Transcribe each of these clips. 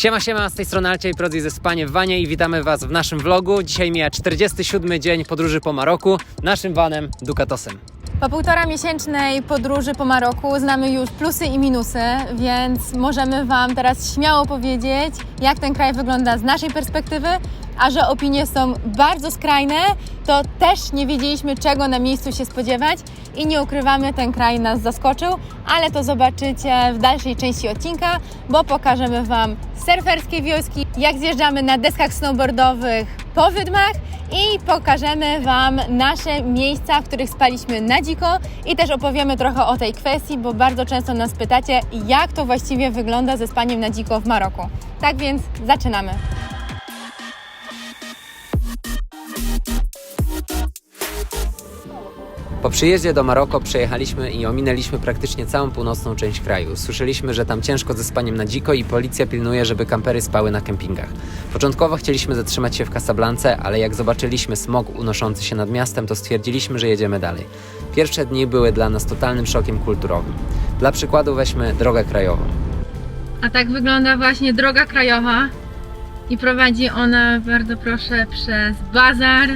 Siema, siema, z tej strony Alcia i Prodzi ze Spanie w Wanie i witamy Was w naszym vlogu. Dzisiaj mija 47 dzień podróży po Maroku naszym vanem Ducatosem. Po półtora miesięcznej podróży po Maroku znamy już plusy i minusy, więc możemy Wam teraz śmiało powiedzieć, jak ten kraj wygląda z naszej perspektywy, a że opinie są bardzo skrajne, to też nie wiedzieliśmy, czego na miejscu się spodziewać i nie ukrywamy, ten kraj nas zaskoczył, ale to zobaczycie w dalszej części odcinka, bo pokażemy Wam surferskie wioski, jak zjeżdżamy na deskach snowboardowych po wydmach i pokażemy Wam nasze miejsca, w których spaliśmy na dziko i też opowiemy trochę o tej kwestii, bo bardzo często nas pytacie, jak to właściwie wygląda ze spaniem na dziko w Maroku. Tak więc zaczynamy. Przyjeździe do Maroko przejechaliśmy i ominęliśmy praktycznie całą północną część kraju. Słyszeliśmy, że tam ciężko ze spaniem na dziko i policja pilnuje, żeby kampery spały na kempingach. Początkowo chcieliśmy zatrzymać się w Casablance, ale jak zobaczyliśmy smog unoszący się nad miastem, to stwierdziliśmy, że jedziemy dalej. Pierwsze dni były dla nas totalnym szokiem kulturowym. Dla przykładu weźmy drogę krajową. A tak wygląda właśnie droga krajowa i prowadzi ona, bardzo proszę, przez bazar.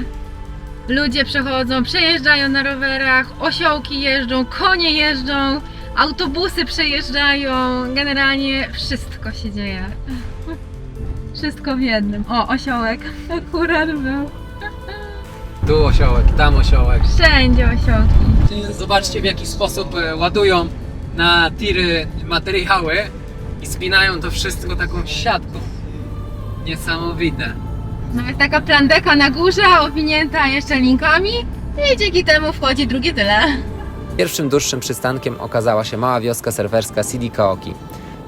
Ludzie przechodzą, przejeżdżają na rowerach, osiołki jeżdżą, konie jeżdżą, autobusy przejeżdżają. Generalnie wszystko się dzieje. Wszystko w jednym. O, osiołek akurat był. Tu osiołek, tam osiołek. Wszędzie osiołki. Zobaczcie w jaki sposób e, ładują na tiry materiały i spinają to wszystko taką siatką. Niesamowite. Nawet taka plandeka na górze, owinięta jeszcze linkami i dzięki temu wchodzi drugie tyle. Pierwszym dłuższym przystankiem okazała się mała wioska surferska Sidi Kaoki.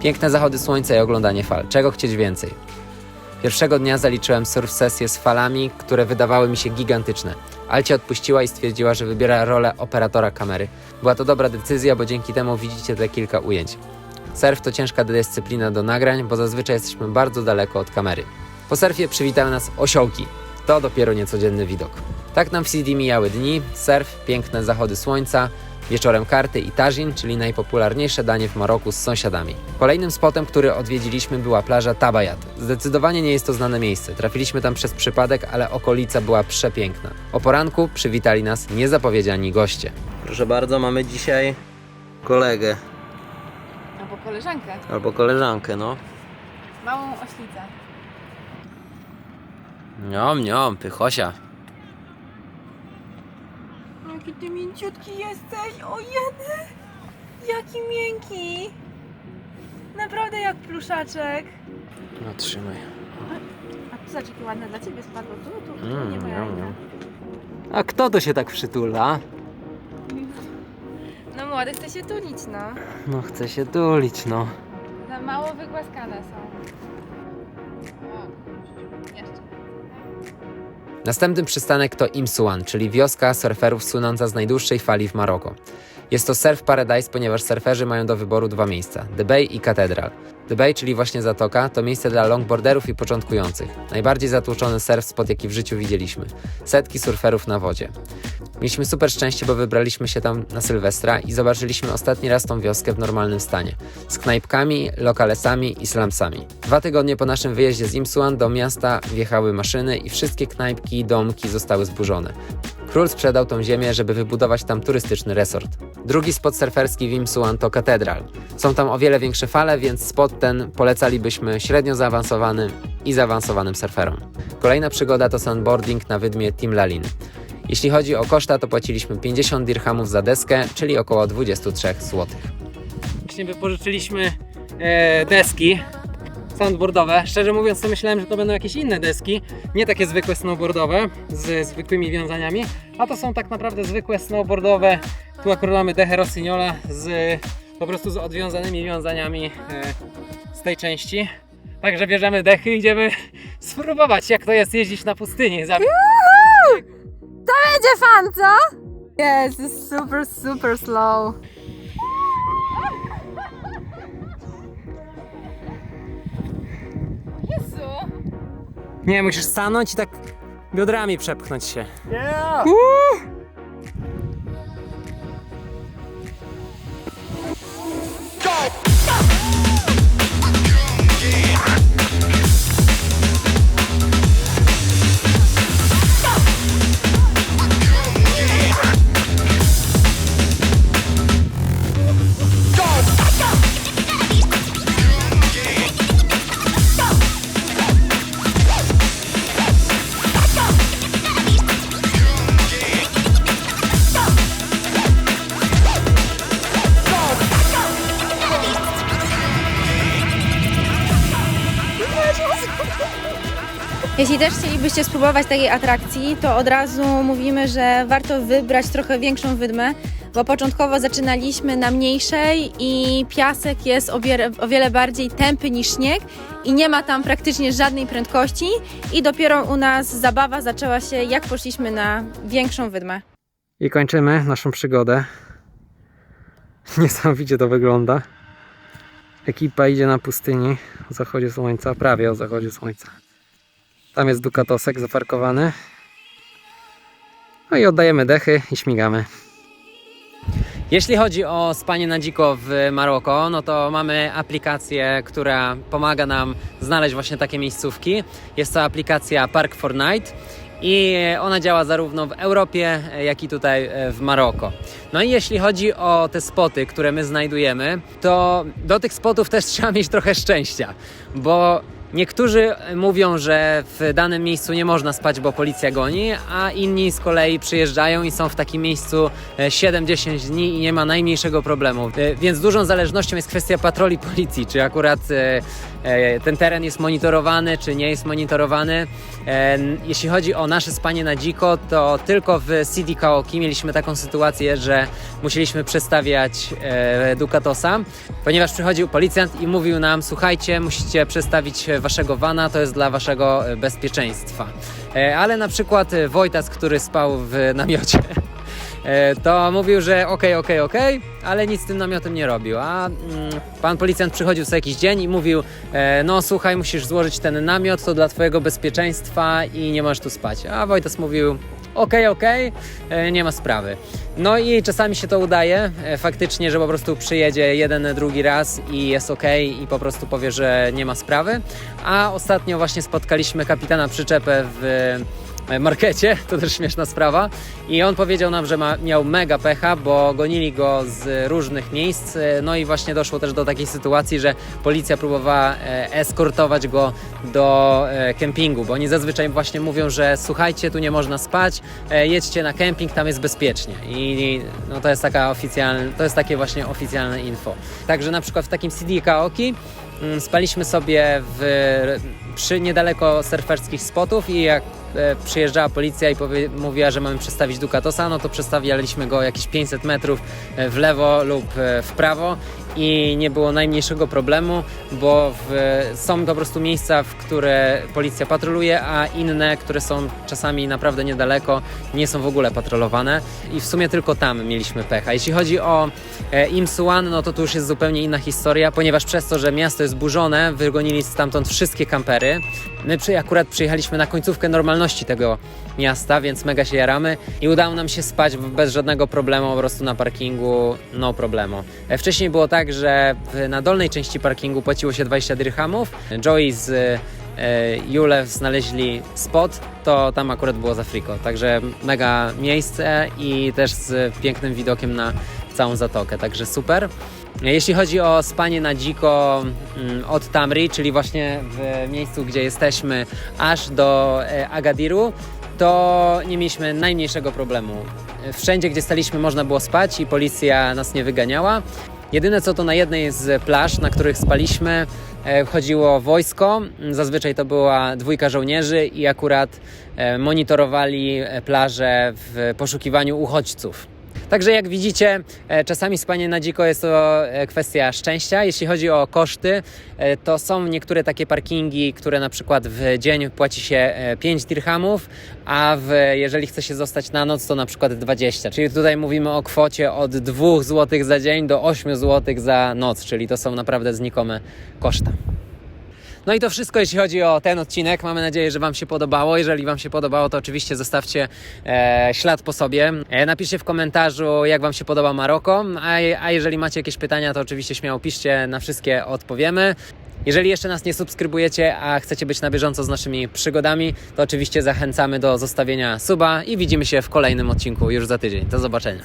Piękne zachody słońca i oglądanie fal. Czego chcieć więcej? Pierwszego dnia zaliczyłem surf sesję z falami, które wydawały mi się gigantyczne. Alcia odpuściła i stwierdziła, że wybiera rolę operatora kamery. Była to dobra decyzja, bo dzięki temu widzicie te kilka ujęć. Surf to ciężka dyscyplina do nagrań, bo zazwyczaj jesteśmy bardzo daleko od kamery. Po surfie przywitały nas osiołki. To dopiero niecodzienny widok. Tak nam w CD mijały dni, surf, piękne zachody słońca, wieczorem karty i tagin, czyli najpopularniejsze danie w Maroku z sąsiadami. Kolejnym spotem, który odwiedziliśmy była plaża Tabayat. Zdecydowanie nie jest to znane miejsce. Trafiliśmy tam przez przypadek, ale okolica była przepiękna. O poranku przywitali nas niezapowiedziani goście. Proszę bardzo, mamy dzisiaj kolegę Albo koleżankę. albo koleżankę, no. Małą oślicę. Niom, niom, pychosia. Jaki ty mięciutki jesteś, o jedy! Jaki miękki! Naprawdę jak pluszaczek. No trzymaj. A tu zobacz, jakie ładne dla ciebie spadło. Tu, tu, tu, Mm, nie niam. A kto to się tak przytula? No młody chce się tulić, no. No chce się tulić, no. Za mało wygłaskane są. O, jeszcze. Następny przystanek to Imsuan, czyli wioska surferów słynąca z najdłuższej fali w Maroko. Jest to surf paradise, ponieważ surferzy mają do wyboru dwa miejsca: The Bay i Katedral. The Bay, czyli właśnie zatoka, to miejsce dla longboarderów i początkujących. Najbardziej zatłoczony surf spot, jaki w życiu widzieliśmy. Setki surferów na wodzie. Mieliśmy super szczęście, bo wybraliśmy się tam na Sylwestra i zobaczyliśmy ostatni raz tą wioskę w normalnym stanie. Z knajpkami, lokalesami i slumsami. Dwa tygodnie po naszym wyjeździe z Imsuan do miasta wjechały maszyny i wszystkie knajpki i domki zostały zburzone. Król sprzedał tą ziemię, żeby wybudować tam turystyczny resort. Drugi spot surferski w Imsuan to Katedral. Są tam o wiele większe fale, więc spot ten polecalibyśmy średnio zaawansowanym i zaawansowanym surferom. Kolejna przygoda to sandboarding na wydmie Timlalin. Jeśli chodzi o koszta, to płaciliśmy 50 dirhamów za deskę, czyli około 23 zł. Właśnie wypożyczyliśmy e, deski sandboardowe. Szczerze mówiąc, to myślałem, że to będą jakieś inne deski, nie takie zwykłe snowboardowe z zwykłymi wiązaniami, a to są tak naprawdę zwykłe snowboardowe. Tu akurat mamy dechę Rossignola z po prostu z odwiązanymi wiązaniami e, z tej części. Także bierzemy dechy i idziemy spróbować, jak to jest jeździć na pustyni. Zam- Będzie fan, co? Yes, super, super slow. Nie, musisz stanąć i tak biodrami przepchnąć się. Go! Jeśli też chcielibyście spróbować takiej atrakcji, to od razu mówimy, że warto wybrać trochę większą wydmę, bo początkowo zaczynaliśmy na mniejszej i piasek jest o wiele, o wiele bardziej tępy niż śnieg i nie ma tam praktycznie żadnej prędkości i dopiero u nas zabawa zaczęła się jak poszliśmy na większą wydmę. I kończymy naszą przygodę. Niesamowicie to wygląda. Ekipa idzie na pustyni o zachodzie słońca, prawie o zachodzie słońca. Tam jest Dukatosek zaparkowany. No i oddajemy dechy i śmigamy. Jeśli chodzi o spanie na dziko w Maroko, no to mamy aplikację, która pomaga nam znaleźć właśnie takie miejscówki. Jest to aplikacja Park for Night i ona działa zarówno w Europie, jak i tutaj e, w Maroko. No i jeśli chodzi o te spoty, które my znajdujemy, to do tych spotów też trzeba mieć trochę szczęścia, bo Niektórzy mówią, że w danym miejscu nie można spać, bo policja goni, a inni z kolei przyjeżdżają i są w takim miejscu e, 7-10 dni i nie ma najmniejszego problemu. E, Więc dużą zależnością jest kwestia patroli policji, czy akurat e, e, ten teren jest monitorowany, czy nie jest monitorowany. E, Jeśli chodzi o nasze spanie na dziko, to tylko w City Kaoki mieliśmy taką sytuację, że musieliśmy przestawiać e, Dukatosa, ponieważ przychodził policjant i mówił nam: Słuchajcie, musicie przestawić waszego vana, to jest dla waszego e, bezpieczeństwa. E, Ale na przykład e, Wojtas, który spał w namiocie, to mówił, że okej, okej, okej, ale nic z tym namiotem nie robił. A mm, pan policjant przychodził co jakiś dzień i mówił: No słuchaj, musisz złożyć ten namiot, to dla twojego bezpieczeństwa i nie możesz tu spać. A Wojtas mówił: Okej, okej, e, nie ma sprawy. No i czasami się to udaje e, faktycznie, że po prostu przyjedzie jeden, drugi raz i jest okej i po prostu powie, że nie ma sprawy. A ostatnio właśnie spotkaliśmy kapitana przyczepę w markecie, to też śmieszna sprawa. I on powiedział nam, że ma, miał mega pecha, bo gonili go z różnych miejsc. e, No i właśnie doszło też do takiej sytuacji, że policja próbowała e, eskortować go do e, kempingu, bo oni zazwyczaj właśnie mówią, że słuchajcie, tu nie można spać, e, jedźcie na kemping, tam jest bezpiecznie. I no to jest taka oficjalne, to jest takie właśnie oficjalne info. Także na przykład w takim CD Kaoki mm, spaliśmy sobie w, przy niedaleko surferskich spotów i jak e, przyjeżdżała policja i powie, mówiła, że mamy przestawić Ducatosa, no to przestawialiśmy go jakieś 500 metrów e, w lewo lub e, w prawo i nie było najmniejszego problemu, bo w, są po prostu miejsca, w które policja patroluje, a inne, które są czasami naprawdę niedaleko, nie są w ogóle patrolowane i w sumie tylko tam mieliśmy pecha. Jeśli chodzi o e, Imsuan, no to tu już jest zupełnie inna historia, ponieważ przez to, że miasto jest burzone, wygonili stamtąd wszystkie kampery. My przy, akurat przyjechaliśmy na końcówkę normalności tego miasta, więc mega się jaramy i udało nam się spać bez żadnego problemu, po prostu na parkingu, no problemu. E, Wcześniej było tak, że w, na dolnej części parkingu płaciło się 20 dirhamów. Joey z e, Jule znaleźli spot, to tam akurat było za friko, także mega miejsce i też z pięknym widokiem na całą zatokę, także super. Jeśli chodzi o spanie na dziko mm, od Tamri, czyli właśnie w miejscu, gdzie jesteśmy, aż do e, Agadiru, to nie mieliśmy najmniejszego problemu. Wszędzie, gdzie staliśmy, można było spać i policja nas nie wyganiała. Jedyne co to na jednej z plaż, na których spaliśmy, e, chodziło wojsko. Zazwyczaj to była dwójka żołnierzy i akurat e, monitorowali e, plażę w poszukiwaniu uchodźców. Także jak widzicie, e, czasami spanie na dziko jest to e, kwestia szczęścia. Jeśli chodzi o koszty, e, to są niektóre takie parkingi, które na przykład w dzień płaci się e, 5 dirhamów, a w, jeżeli chce się zostać na noc, to na przykład 20. Czyli tutaj mówimy o kwocie od 2 zł za dzień do 8 zł za noc, czyli to są naprawdę znikome koszta. No i to wszystko, jeśli chodzi o ten odcinek. Mamy nadzieję, że Wam się podobało. Jeżeli Wam się podobało, to oczywiście zostawcie e, ślad po sobie. E, napiszcie w komentarzu, jak Wam się podoba Maroko. A, a jeżeli macie jakieś pytania, to oczywiście śmiało piszcie, na wszystkie odpowiemy. Jeżeli jeszcze nas nie subskrybujecie, a chcecie być na bieżąco z naszymi przygodami, to oczywiście zachęcamy do zostawienia suba i widzimy się w kolejnym odcinku już za tydzień. Do zobaczenia.